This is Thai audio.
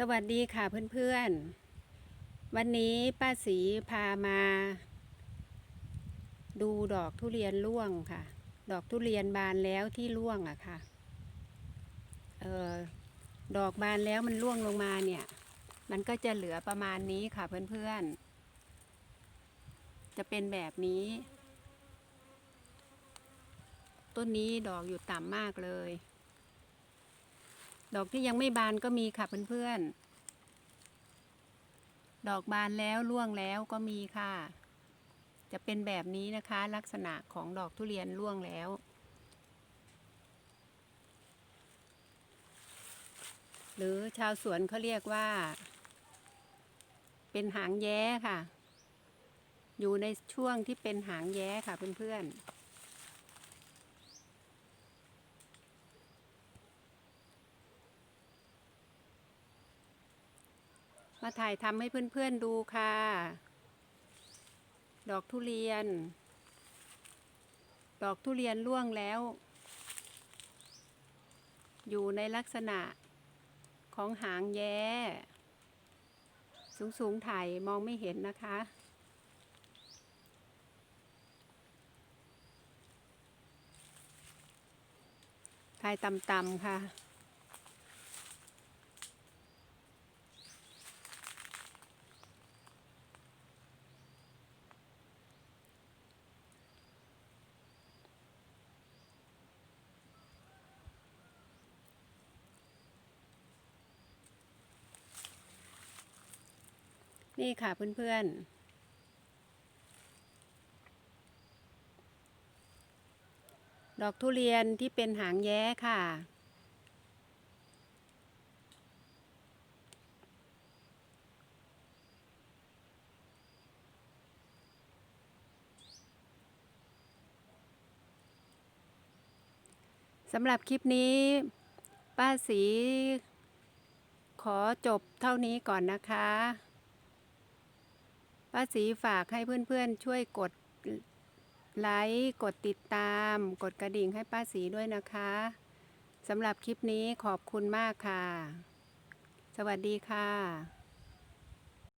สวัสดีค่ะเพื่อนๆ วันนี้ป้าสีพามา ดูดอกทุเรียนร่วงค่ะ ดอกทุเรียนบานแล้วที่ร่วงอะค่ะเออดอกบานแล้วมันร่วงลงมาเนี่ย มันก็จะเหลือประมาณนี้ค่ะเพื่อนๆ จะเป็นแบบนี้ ต้นนี้ดอกอยู่ต่ำมากเลย ดอกที่ยังไม่บานก็มีค่ะเพื่อนๆ ดอกบานแล้วร่วงแล้วก็มีค่ะ จะเป็นแบบนี้นะคะ ลักษณะของดอกทุเรียนร่วงแล้ว หรือชาวสวนเขาเรียกว่า เป็นหางแย้ค่ะ อยู่ในช่วงที่เป็นหางแย้ค่ะเพื่อนๆ มาถ่ายทำให้เพื่อนๆดูค่ะ ดอกทุเรียน ดอกทุเรียนร่วงแล้ว อยู่ในลักษณะของหางแย้ สูงๆถ่ายมองไม่เห็นนะคะถ่ายต่ำๆค่ะ นี่ค่ะเพื่อนๆ ดอกทุเรียนที่เป็นหางแย้ค่ะ สำหรับคลิปนี้ ป้าสีขอจบเท่านี้ก่อนนะคะ ป้าสีฝากให้เพื่อนๆช่วยกดไลค์กดติดตาม กดกระดิ่งให้ป้าสีด้วยนะคะสำหรับคลิปนี้ขอบคุณมากค่ะ สวัสดีค่ะ